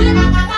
Yeah.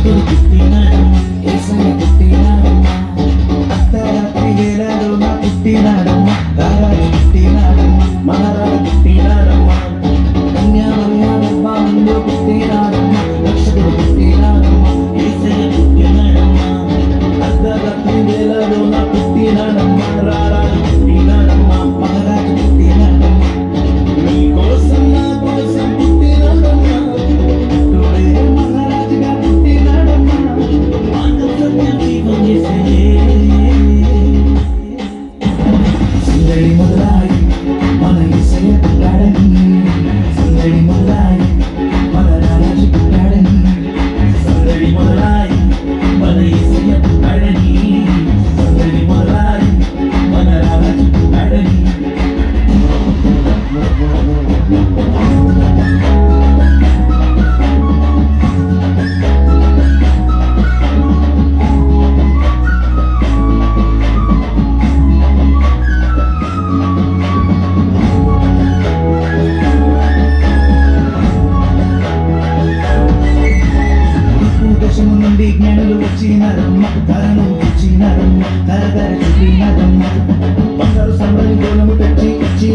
Thank you.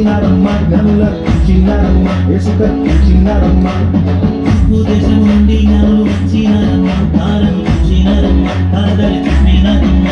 చిన్నారమ్మ నల్ల చిన్నారమ్మ ఇసుక చిన్నారమ్మ. దేశం నుండి నవ్వు చిన్నారమ్మ తారమ్మ చిన్నారమ్మ తారదలి చిన్నారమ్మ.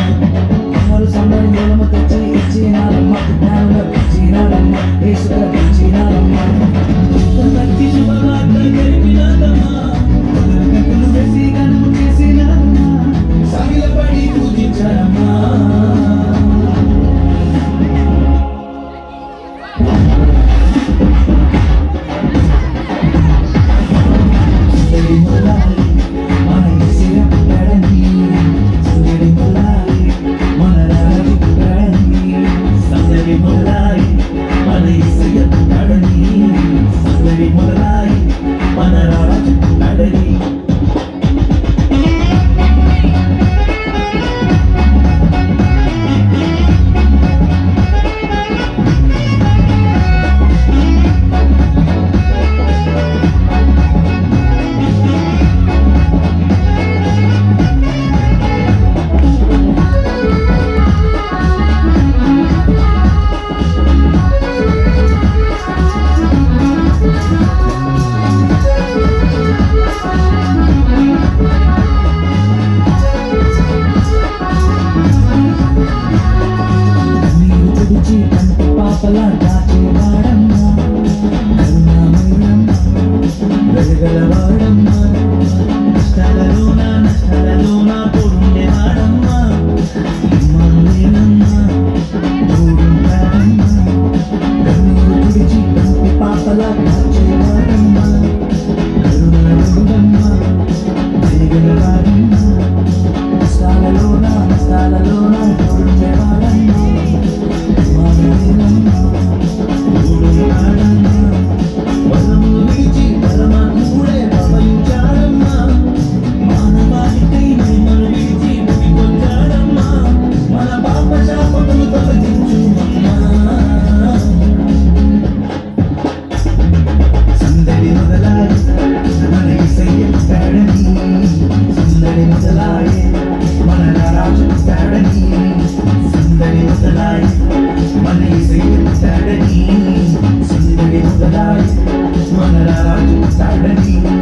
serenity.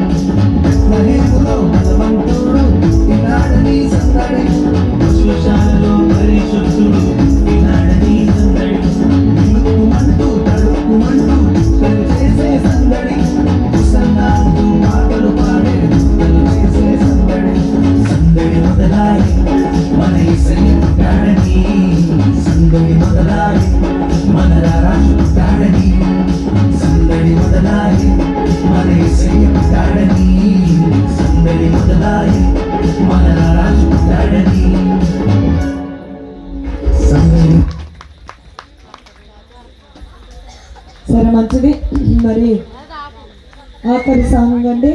మంచిది. మరి ఆఖరి సాంగ్ అండి.